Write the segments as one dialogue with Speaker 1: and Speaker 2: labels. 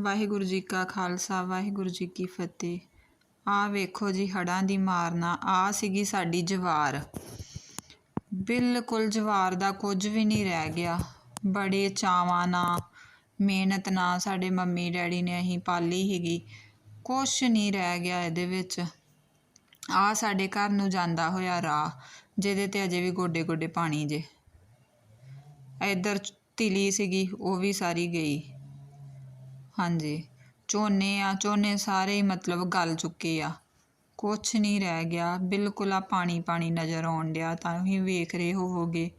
Speaker 1: ਵਾਹਿਗੁਰੂ ਜੀ ਕਾ ਖਾਲਸਾ, ਵਾਹਿਗੁਰੂ ਜੀ ਕੀ ਫਤਿਹ। ਆ ਵੇਖੋ ਜੀ ਹੜਾਂ ਦੀ ਮਾਰਨਾ ਆ ਸੀਗੀ ਸਾਡੀ ਜਵਾਰ। ਬਿਲਕੁਲ ਜਵਾਰ ਦਾ ਕੁਝ ਵੀ ਨਹੀਂ ਰਹਿ ਗਿਆ। ਬੜੇ ਚਾਵਾਂ ਨਾਲ, ਮਿਹਨਤ ਨਾਲ ਸਾਡੇ ਮੰਮੀ ਡੈਡੀ ਨੇ ਅਸੀਂ ਪਾਲੀ ਸੀਗੀ। ਕੁਛ ਨਹੀਂ ਰਹਿ ਗਿਆ ਇਹਦੇ ਵਿੱਚ। ਆ ਸਾਡੇ ਘਰ ਨੂੰ ਜਾਂਦਾ ਹੋਇਆ ਰਾਹ, ਜਿਹਦੇ ਤੇ ਅਜੇ ਵੀ ਗੋਡੇ ਗੋਡੇ ਪਾਣੀ ਜੇ। ਇੱਧਰ ਤਿਲੀ ਸੀਗੀ, ਉਹ ਵੀ ਸਾਰੀ ਗਈ। ਹਾਂਜੀ। ਝੋਨੇ ਆ, ਝੋਨੇ ਸਾਰੇ ਹੀ ਮਤਲਬ ਗਲ ਚੁੱਕੇ ਆ। ਕੁਛ ਨਹੀਂ ਰਹਿ ਗਿਆ। ਬਿਲਕੁਲ ਆ ਪਾਣੀ ਪਾਣੀ ਨਜ਼ਰ ਆਉਣ ਡਿਆ, ਤਾਂ ਹੀ ਵੇਖ ਰਹੇ ਹੋਵੋਗੇ।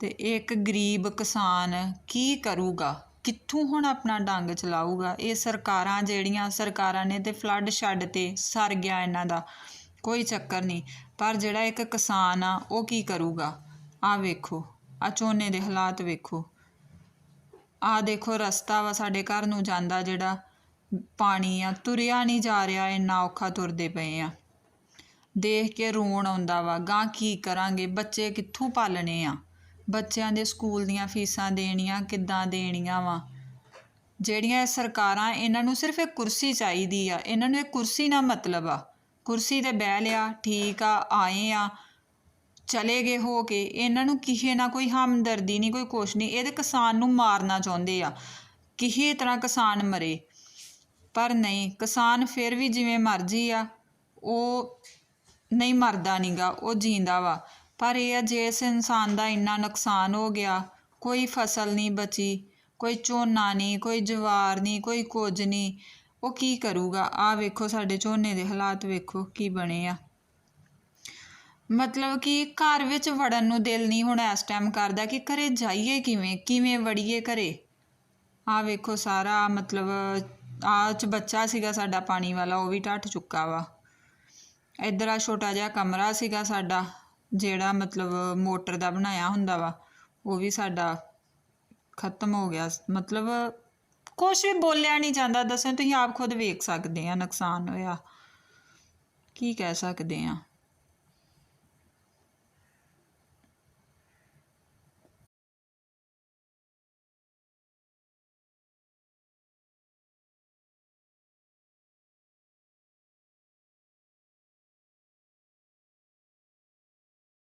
Speaker 1: ਤੇ ਇੱਕ ਗਰੀਬ ਕਿਸਾਨ ਕੀ ਕਰੂਗਾ? ਕਿੱਥੋਂ ਹੁਣ ਆਪਣਾ ਡੰਗ ਚਲਾਊਗਾ? ਇਹ ਸਰਕਾਰਾਂ ਜਿਹੜੀਆਂ, ਸਰਕਾਰਾਂ ਨੇ ਤੇ ਫਲੱਡ ਛੱਡ ਤੇ ਸਰ ਗਿਆ ਇਹਨਾਂ ਦਾ। ਕੋਈ ਚੱਕਰ ਨਹੀਂ। ਪਰ ਜਿਹੜਾ ਇੱਕ ਕਿਸਾਨ ਆ, ਉਹ ਕੀ ਕਰੂਗਾ? ਆ ਵੇਖੋ। ਆ ਝੋਨੇ ਦੇ ਹਾਲਾਤ ਵੇਖੋ। ਆਹ ਦੇਖੋ, ਰਸਤਾ ਵਾ ਸਾਡੇ ਘਰ ਨੂੰ ਜਾਂਦਾ ਜਿਹੜਾ ਪਾਣੀ ਆ, ਤੁਰਿਆ ਨਹੀਂ ਜਾ ਰਿਹਾ, ਇੰਨਾ ਔਖਾ ਤੁਰਦੇ ਪਏ ਆ। ਦੇਖ ਕੇ ਰੋਣ ਆਉਂਦਾ ਵਾ ਗਾਂ ਕੀ ਕਰਾਂਗੇ? ਬੱਚੇ ਕਿੱਥੋਂ ਪਾਲਣੇ ਆ? ਬੱਚਿਆਂ ਦੇ ਸਕੂਲ ਦੀਆਂ ਫੀਸਾਂ ਦੇਣੀਆਂ ਕਿੱਦਾਂ ਦੇਣੀਆਂ ਵਾ? ਜਿਹੜੀਆਂ ਸਰਕਾਰਾਂ, ਇਹਨਾਂ ਨੂੰ ਸਿਰਫ ਇੱਕ ਕੁਰਸੀ ਚਾਹੀਦੀ ਆ। ਇਹਨਾਂ ਨੂੰ ਇਹ ਕੁਰਸੀ ਨਾਲ ਮਤਲਬ ਆ। ਕੁਰਸੀ ਤੇ ਬਹਿ ਲਿਆ, ਠੀਕ ਆ, ਆਏ ਆ। ਚਲੇ ਗਏ ਹੋ ਕੇ, ਇਹਨਾਂ ਨੂੰ ਕਿਸੇ ਨਾਲ ਕੋਈ ਹਮਦਰਦੀ ਨਹੀਂ, ਕੋਈ ਕੁਛ ਨਹੀਂ। ਇਹਦੇ ਕਿਸਾਨ ਨੂੰ ਮਾਰਨਾ ਚਾਹੁੰਦੇ ਆ। ਕਿਸੇ ਤਰ੍ਹਾਂ ਕਿਸਾਨ ਮਰੇ। ਪਰ ਨਹੀਂ, ਕਿਸਾਨ ਫਿਰ ਵੀ ਜਿਵੇਂ ਮਰਜ਼ੀ ਆ, ਉਹ ਨਹੀਂ ਮਰਦਾ ਨਹੀਂਗਾ ਉਹ ਜੀਂਦਾ ਵਾ। ਪਰ ਇਹ ਆ ਜੇ ਇਸ ਇਨਸਾਨ ਦਾ ਇੰਨਾ ਨੁਕਸਾਨ ਹੋ ਗਿਆ, ਕੋਈ ਫਸਲ ਨਹੀਂ ਬਚੀ, ਕੋਈ ਝੋਨਾ ਨਹੀਂ, ਕੋਈ ਜਵਾਰ ਨਹੀਂ, ਕੋਈ ਕੁਝ ਨਹੀਂ, ਉਹ ਕੀ ਕਰੂਗਾ? ਆ ਵੇਖੋ ਸਾਡੇ ਝੋਨੇ ਦੇ ਹਾਲਾਤ ਵੇਖੋ, ਕੀ ਬਣੇ ਆ। ਮਤਲਬ ਕਿ ਘਰ ਵਿੱਚ ਵੜਨ ਨੂੰ ਦਿਲ ਨਹੀਂ ਹੁਣ ਇਸ ਟਾਈਮ ਕਰਦਾ ਕਿ ਘਰੇ ਜਾਈਏ ਕਿਵੇਂ ਕਿਵੇਂ ਵੜੀਏ ਘਰੇ? ਆ ਵੇਖੋ ਸਾਰਾ, ਮਤਲਬ ਆ ਚ ਬੱਚਾ ਸੀਗਾ ਸਾਡਾ ਪਾਣੀ ਵਾਲਾ, ਉਹ ਵੀ ਟੱਟ ਚੁੱਕਾ ਵਾ। ਇੱਧਰ ਆ ਛੋਟਾ ਜਿਹਾ ਕਮਰਾ ਸੀਗਾ ਸਾਡਾ, ਜਿਹੜਾ ਮਤਲਬ ਮੋਟਰ ਦਾ ਬਣਾਇਆ ਹੁੰਦਾ ਵਾ, ਉਹ ਵੀ ਸਾਡਾ ਖਤਮ ਹੋ ਗਿਆ। ਮਤਲਬ ਕੁਛ ਵੀ ਬੋਲਿਆ ਨਹੀਂ ਜਾਂਦਾ, ਦੱਸੋ ਤੁਸੀਂ ਆਪ ਖੁਦ ਵੇਖ ਸਕਦੇ ਆ ਨੁਕਸਾਨ ਹੋਇਆ। ਕੀ ਕਹਿ ਸਕਦੇ ਆ?